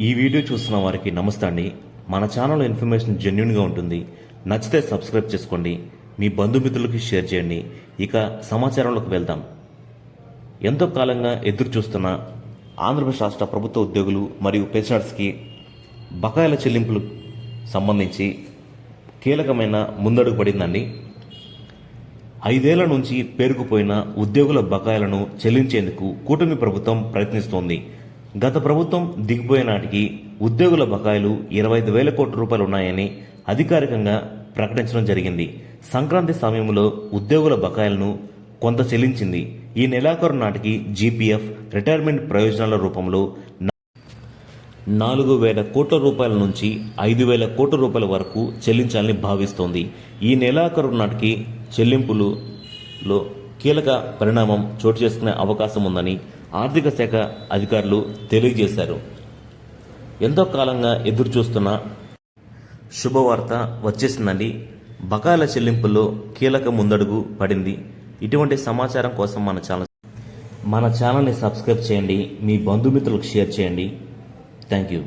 ఈ వీడియో చూస్తున్న వారికి నమస్తే అండి. మన ఛానల్ ఇన్ఫర్మేషన్ జెన్యున్గా ఉంటుంది. నచ్చితే సబ్స్క్రైబ్ చేసుకోండి. మీ బంధుమిత్రులకి షేర్ చేయండి. ఇక సమాచారంలోకి వెళ్దాం. ఎంతో కాలంగా ఎదురు చూస్తున్న ఆంధ్రప్రదేశ్ రాష్ట్ర ప్రభుత్వ ఉద్యోగులు మరియు పెన్షనర్స్కి బకాయిల చెల్లింపులు సంబంధించి కీలకమైన ముందడుగు పడిందండి. ఐదేళ్ళ నుంచి పేరుకుపోయిన ఉద్యోగుల బకాయిలను చెల్లించేందుకు కూటమి ప్రభుత్వం ప్రయత్నిస్తోంది. గత ప్రభుత్వం దిగిపోయే నాటికి ఉద్యోగుల బకాయిలు ఇరవై ఐదు వేల కోట్ల రూపాయలు ఉన్నాయని అధికారికంగా ప్రకటించడం జరిగింది. సంక్రాంతి సమయంలో ఉద్యోగుల బకాయిలను కొంత చెల్లించింది. ఈ నెలాఖరు నాటికి జీపీఎఫ్ రిటైర్మెంట్ ప్రయోజనాల రూపంలో నాలుగు వేల కోట్ల రూపాయల నుంచి ఐదు వేల కోట్ల రూపాయల వరకు చెల్లించాలని భావిస్తోంది. ఈ నెలాఖరు నాటికి చెల్లింపులలో కీలక పరిణామం చోటు చేసుకునే అవకాశం ఉందని ఆర్థిక శాఖ అధికారులు తెలియజేశారు. ఎంతో కాలంగా ఎదురు చూస్తున్న శుభవార్త వచ్చేసిందండి. బకాయిల చెల్లింపుల్లో కీలక ముందడుగు పడింది. ఇటువంటి సమాచారం కోసం మన ఛానల్ మన ఛానల్ని సబ్స్క్రైబ్ చేయండి. మీ బంధుమిత్రులకు షేర్ చేయండి. Thank you.